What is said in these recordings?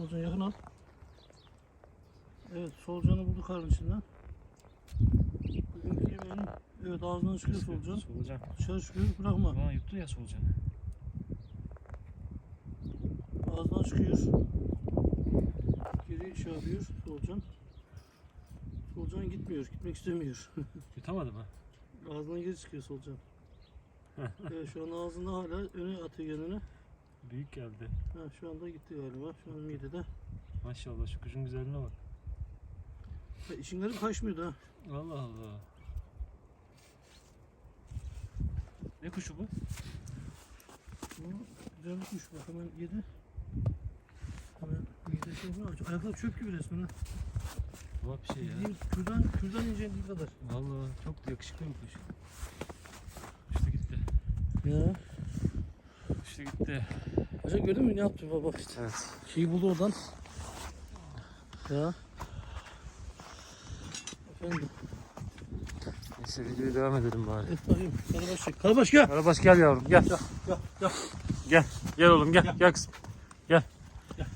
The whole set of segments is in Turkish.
solucan yakın al. Evet solucanı bulduk karın içinden. Bugünkü evet ağzından çıkıyor solucan. Solucan. Dışarı çıkıyor bırakma. Aa yuttu ya solucanı. Ağzından çıkıyor. Geri şey yapıyor solucan. Solucan gitmiyor, gitmek istemiyor. Yutamadı mı? Ağzından geri çıkıyor solucan. evet şu an ağzında hala öne atıyor kendini. Büyük geldi. Ha, şu anda gitti galiba. Şu an midede. Maşallah şu kuşun güzelliğine bak. Ha, işin garip kaçmıyordu ha. Allah Allah. Ne kuşu bu? Bu güzel bir kuş bak hemen yedi. Hemen mide şey yapıyor. Ayaklar çöp gibi resmen ha. Bak bir şey ya. Bildiğin kürdan, kürdan inceldiği kadar. Vallahi çok yakışıklı bir kuş. Uçtu gitti. Ya. Uçtu gitti. Hocam gördün mü ne yaptı bak işte. Evet. Şeyi buldu oradan. Ya. Efendim. Neyse videoya devam edelim bari. Et bakayım. Karabaş çek. Karabaş gel. Karabaş gel yavrum gel. Gel. Gel. Gel. Gel oğlum gel. Gel. Gel kızım. Gel. Gel.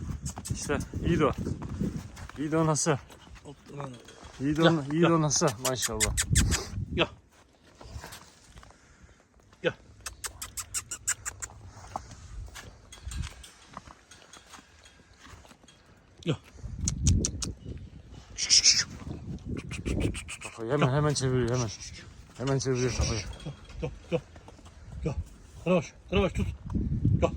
İşte iyi de o. İyi de o nasıl? İyi de Gel, o, iyi de o nasıl? Maşallah. Kafayı hemen hemen çeviriyor hemen. Hemen çeviriyor kafayı. Gel. Gel. Gel. Karabaş. Karabaş tut. Gel.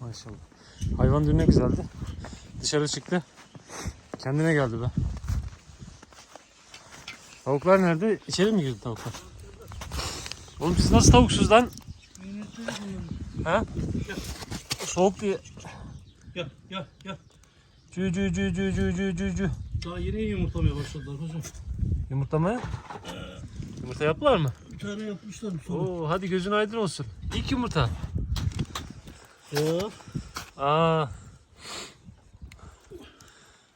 Maşallah. Hayvan dün ne güzeldi. Dışarı çıktı. Kendine geldi be. Tavuklar nerede? İçeri mi girdi tavuklar? Oğlum siz nasıl tavuksuz lan? He? Soğuk diye. Gel. Gel. Gel. Cü cü cü cü cü cü cü cü. Daha yeni yumurtlamaya başladılar hocam. Yumurtlamaya? Yumurta yaptılar mı? Bir tane yapmışlar sonra. Oo hadi gözün aydın olsun. İlk yumurta. Ya. Aa.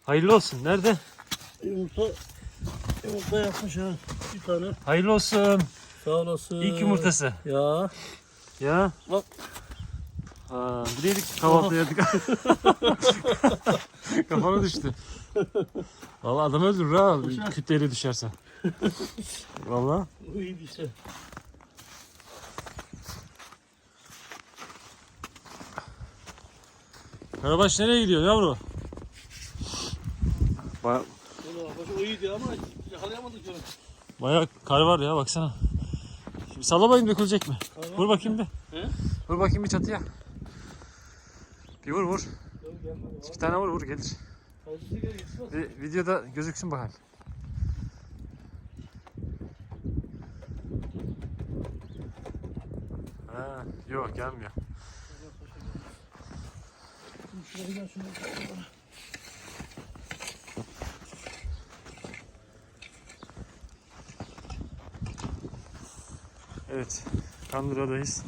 Hayırlı olsun. Nerede? Yumurta yumurta yapmış ha. Bir tane. Hayırlı olsun. Sağ olasın. İlk yumurtası. Ya. Ya. Bak. Aa, bileydik kahvaltı yedik. Kafana düştü. Vallahi adam öldürür ha Boşver. kütleyle düşersen. Vallahi. Bu iyiydi işte. Karabaş nereye gidiyor yavru? Baya, Valla başı o iyiydi ama yakalayamadık onu. bayağı kar var ya baksana. Şimdi salla bakayım dökülecek mi? Var Vur bakayım bir. He? Vur bakayım bir çatıya. Bir vur vur. İki tane vur vur gelir. Bir videoda gözüksün bakayım. Ha, yok gelmiyor. Şuraya gel şunu. Evet, Kandıra'dayız.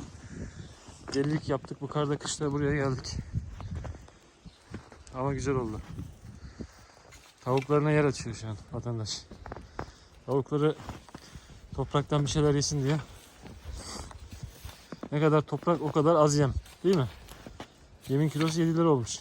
Delilik yaptık, bu karda kışta buraya geldik. Ama güzel oldu. Tavuklarına yer açıyor şu an vatandaş. Tavukları topraktan bir şeyler yesin diye. Ne kadar toprak o kadar az yem. Değil mi? Yemin kilosu 7 lira olmuş.